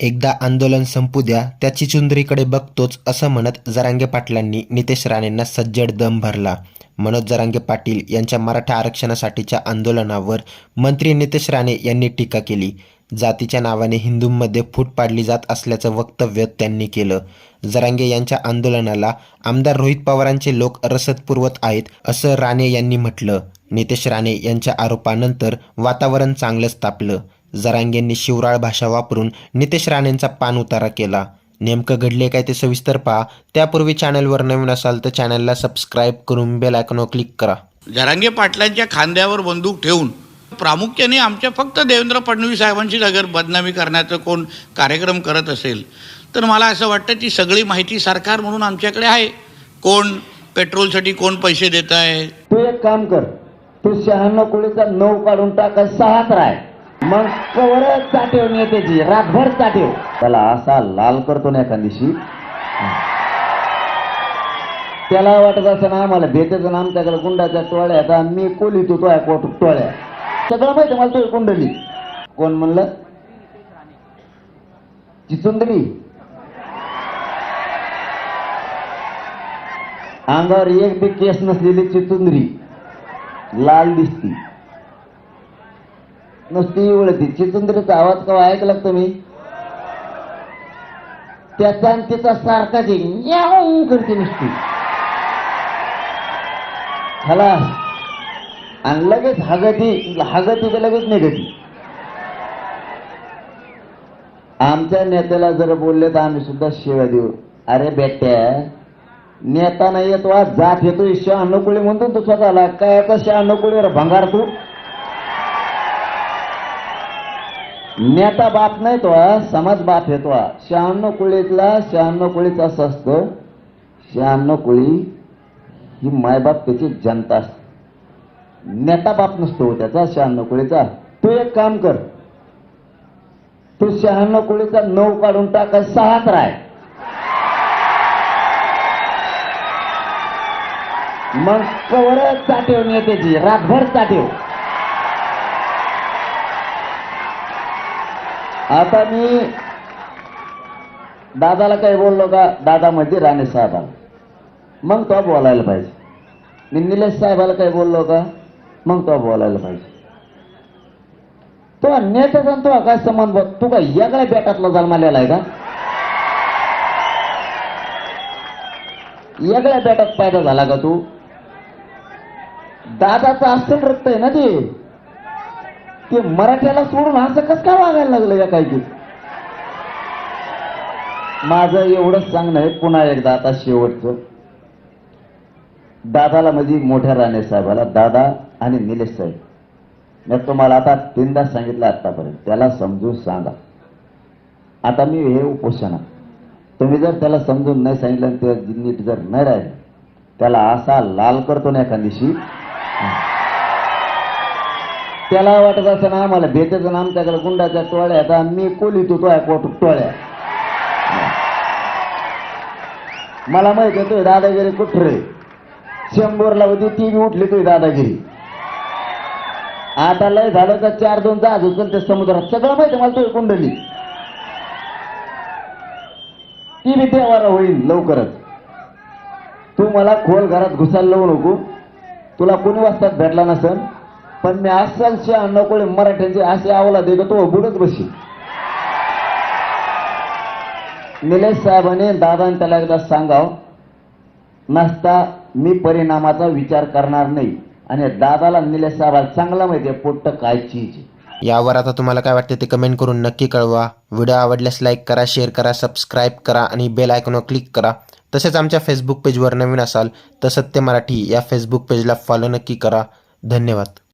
एकदा आंदोलन संपू द्या त्या चिचुंदरीकडे बघतोच असं म्हणत जरांगे पाटलांनी नितेश राणेंना सज्जड दम भरला. मनोज जरांगे पाटील यांच्या मराठा आरक्षणासाठीच्या आंदोलनावर मंत्री नितेश राणे यांनी टीका केली. जातीच्या नावाने हिंदूंमध्ये फूट पाडली जात असल्याचं वक्तव्य त्यांनी केलं. जरांगे यांच्या आंदोलनाला आमदार रोहित पवारांचे लोक रसद पुरवत आहेत असं राणे यांनी म्हटलं. नितेश राणे यांच्या आरोपानंतर वातावरण चांगलंच तापलं. जरांगेंनी शिवराळ भाषा वापरून नितेश राणेंचा पान उतारा केला. नेमकं घडले काय ते सविस्तर पहा. त्यापूर्वी चॅनलवर नवीन असाल तर चॅनलला सबस्क्राईब करून बेल आयकॉनवर क्लिक करा. जरांगे पाटलांच्या खांद्यावर बंदूक ठेवून प्रामुख्याने आमच्या फक्त देवेंद्र फडणवीस साहेबांचीच अगर बदनामी करण्याचा कोण कार्यक्रम करत असेल तर मला असं वाटतं ती सगळी माहिती सरकार म्हणून आमच्याकडे आहे. कोण पेट्रोलसाठी कोण पैसे देत आहे? तू एक काम कर. तू शहाण्णव कोळीचा नऊ काढून टाका सहाच राय मग कवर चाटेव नेत्याची रातभर चाटेव. त्याला असा लाल करतो ना एका दिवशी. त्याला वाटत असं ना आम्हाला भेटायचं ना आमच्याकडे गुंडाच्या टोळ्या आता मी कोली तू टोळ्या कोट टोळ्या. सगळं माहिती मला तुझी कुंडली. कोण म्हणलं? चिचुंदरी. अंगावर एक बी केस नसलेली चिचुंदरी. लाल दिसती. नुसती वळती चितुंद्रीचा आवाज केव्हा ऐकला का तुम्ही? त्याचा आणि तिचा सारखा आहे. करते नुसती. हला आणि लगेच हगती हगती तर लगेच निघती. आमच्या नेत्याला जर बोलले तर आम्ही सुद्धा शिव्या देऊ. अरे बेट्या नेता नाही येतो आज जात येतो शहाण्णव कोळी म्हणतो तू स्वतःला. काय आता शहाण्णव कोळीवर भंगार तू? नेता बाप नाही तो समाज बाप येतो हा. शहाण्णव कोळीतला शहाण्णव कोळीच असं असतं शहाण्णव कोळी ही मायबाप त्याची जनता असते. नेता बाप नसतो हो त्याचा शहाण्णव कोळीचा. तू एक काम कर. तू शहाण्णव कोळीचा नऊ काढून टाका सहाच राय मग कवर चाटेव नेत्याची रातभर चाटेव आता मी दादाला काही बोललो का दादा म्हणजे राणे साहेबाला. मग तो बोलायला पाहिजे. मी निलेश साहेबाला काही बोललो का मग तो बोलायला पाहिजे. तो नेता आणि तो काय संबंध बघ तू काय याकडे बेटातला जन्मालेला आहे का? यागळ्या बेटात पायदा झाला का तू? दादाचं असेल रक्त आहे ना ते. ते मराठ्याला सोडून असं कस काय वागायला लागलं या काही की माझं एवढंच सांगणं आहे पुन्हा एकदा आता शेवटचं. दादाला म्हणजे मोठ्या राणे साहेबाला दादा आणि निलेश साहेब. मी तुम्हाला आता तीनदा सांगितलं आतापर्यंत त्याला समजून सांगा. आता मी हे उपोषण तुम्ही जर त्याला समजून नाही सांगितलं ते नीट जर नाही राहिलं त्याला असा लाल करतो ना एखाद दिवशी त्याला वाटत असं ना आम्हाला भेटायचं ना आमच्याकडे गुंडाच्या टोळ्या आता मी कोली तू टोळ्या कोट टोळ्या? मला माहिती आहे तो दादागिरी कुठे शंभरला होती ती बी उठली तुझी दादागिरी. आता लय झालं तर चार दोन जहाज उचल ते समुद्रात. सगळं माहिती मला तुझी कुंडली ती बी देवाला होईल लवकरच. तू मला खोल घरात घुसायला लावू नको. तुला कोणी वाजतात भेटला नसेल? पण मी असाल नकोळे मराठ्यांचे असे आवला दे तो बुडत बशी. निलेश साहेबांनी दादाने त्याला एकदा सांगाव नसता मी परिणामाचा विचार करणार नाही. आणि दादाला निलेश साहेबाला चांगला माहिती आहे पोट्ट काय चीज यावर आता तुम्हाला काय वाटते ते कमेंट करून नक्की कळवा. व्हिडिओ आवडल्यास लाईक करा शेअर करा सबस्क्राईब करा आणि बेल आयकॉनवर क्लिक करा. तसेच आमच्या फेसबुक पेजवर नवीन असाल तर सत्य मराठी या फेसबुक पेजला फॉलो नक्की करा. धन्यवाद.